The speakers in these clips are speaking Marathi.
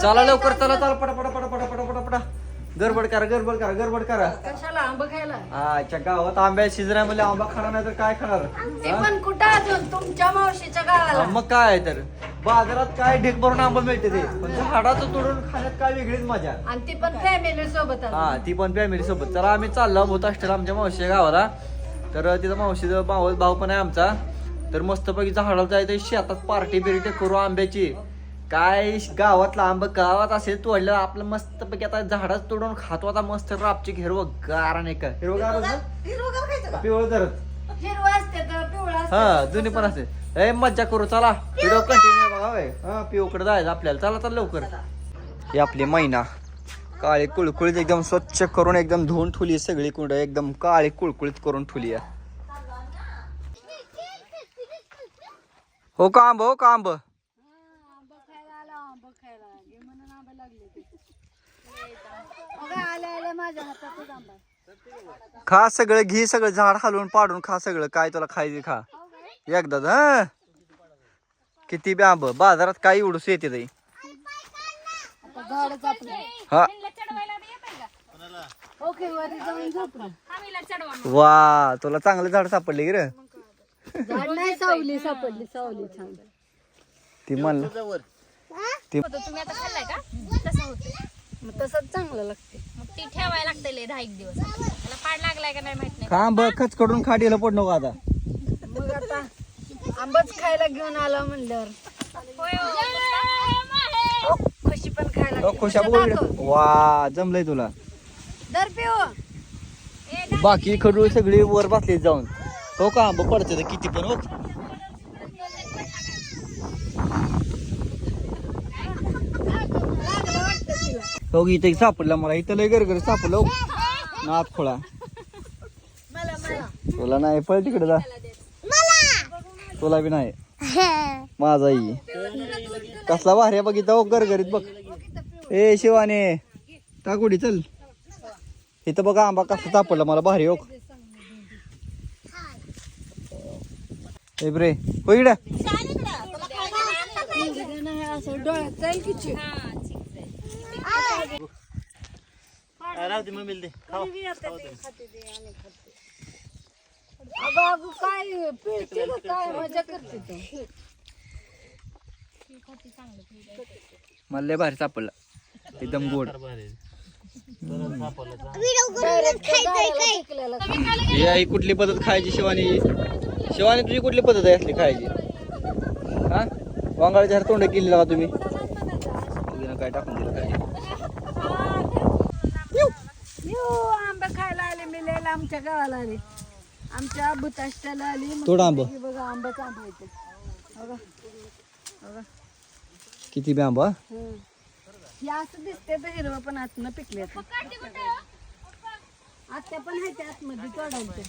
चला लवकर चला चला पटा पटा पटा पटा पटा पटा पटा गडबड करा गडबड करा गडबड करा. कशाला आंब खायला? आच्या गावात आंब्या म्हणजे आंबा खाणार नाही तर काय खाणार? ते? पण कुठं अजून? तुमच्या मावशीच्या गावाला. मग काय आहे तर? बाजारात काय ढेक भरून आंबा मिळते ते? पण झाडाचं तोडून खाण्यात काय वेगळीच मजा. आणि ती पण फॅमिली सोबत आली. हा ती पण फॅमिली सोबत. तर आम्ही चाललो होत असतील आमच्या मावशीच्या गावाला. तर तिथं मावशीचं भाऊ भाऊ पण आहे आमचा. तर मस्तपैकी झाडाला जायचं शेतात पार्टी बिर्टी करू आंब्याची. काय गावातला आंबा गावात असेल तोडलं आपलं मस्तपैकी आता झाडात तोडून खातो आता मस्त रापची हिरवं गार नाही का हिरवं गार पिवळ धरत हिरवं असते तर पिवळं असते. हा जुनी पण असते ए मज्जा करू चला. व्हिडिओ कंटिन्यू बघा हा पिऊकडे जायचं आपल्याला. चला चला लवकर. ही आपली मैना. काळी कुळकुळीत एकदम स्वच्छ करून एकदम धुवून ठुली सगळी कुंड. एकदम काळी कुळकुळीत करून ठुली आहे. हो का आंब हो का आंब आंबा खायला आला आंबा खायला घे म्हणून आंबा लागले ते बघा, आल्या आल्या माझ्या हातातच आंबा खा सगळं घे सगळं झाड हलवून पाडून खा सगळं. काय तुला खायचे खा. एकदाच हा. किती बी आंब. बाजारात काय एवढंच येते ताई? आता झाडच आपलं हा. ओके वरी जाऊन झोपलं वा तुला चांगलं झाड सापडले की रे. झाड नाही सावली सापडली सावली छान ती म्हणलं. ती तुम्ही आता खाल्लाय का? तसं होतं मग तसंच चांगलं लागते मग ती ठेवायला लागतं लय दहा एक दिवस. त्याला पाड लागलाय का नाही माहीत नाही. खांब खच कडून खाडीला पड नको आता. मग आता आंबाच खायला घेऊन आला म्हणल्यावर. होय हो. खुशी पण खायला अ, खुशा बोल वा जमलंय तुला. दर पिओ. बाकी खडूळ सगळी वर बसली जाऊन. हो का आंब पडते किती पण हो. हो इथं एक सापडला मला. इथं लय गरगर सापडलं हो. नाथ खोळा. मला मला. तुला नाही पळ तिकडे जा. तुला बी नाही. माझा आई. कसला भारी आहे बघितलं हो गरगरीत बघ. ए शिवाने. टाकुडी चल. इथं बघा आंबा कसा सापडला मला भारी हो. ए ब्रे हो इकडे. असं डोळ्यात जाईल की चिक. अगं अगं काय पिळते का काय मजा करते तू. मला लय भारी सापडला. एकदम गोड. ही आई कुठली पद्धत खायची शिवानी? शिवानी तुझी कुठली पद्धत आहे असली खायची? हा? वांगाळच्या हार तोंड केली का तुम्ही. काय टाकून दिलं काय यो आंबे खायला आले मिळायला आमच्या गावाला आले. आमच्या भूताष्टाला आली. मग तोड आंब. बघा आंबाच आंबा येते बघा बघा. किती बी आंबा हं. हे. असं दिसते तर हिरवं पण आतनं पिकले आत्या पण आहे त्या आतमध्ये तोडायला ते.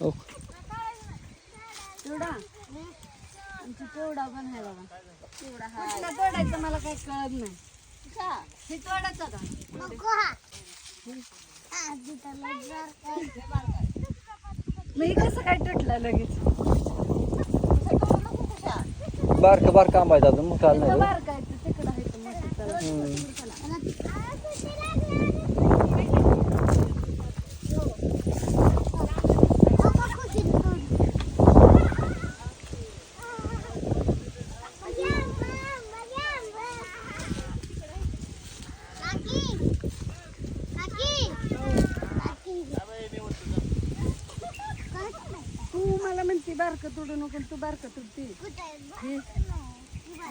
हो तेवढा आमची तेवढा पण आहे बघा. तेवढा हा तोडायचं मला काही कळत नाही. हे. तोडायचं का? मी कसं काय तुटलं लगेच? बारक बारक आंबा आहे अजून बारकाय तर तिकडं आहे तर मोठं तळ. तू मला म्हणते बारकं तोडू नको तू बारकं तुडते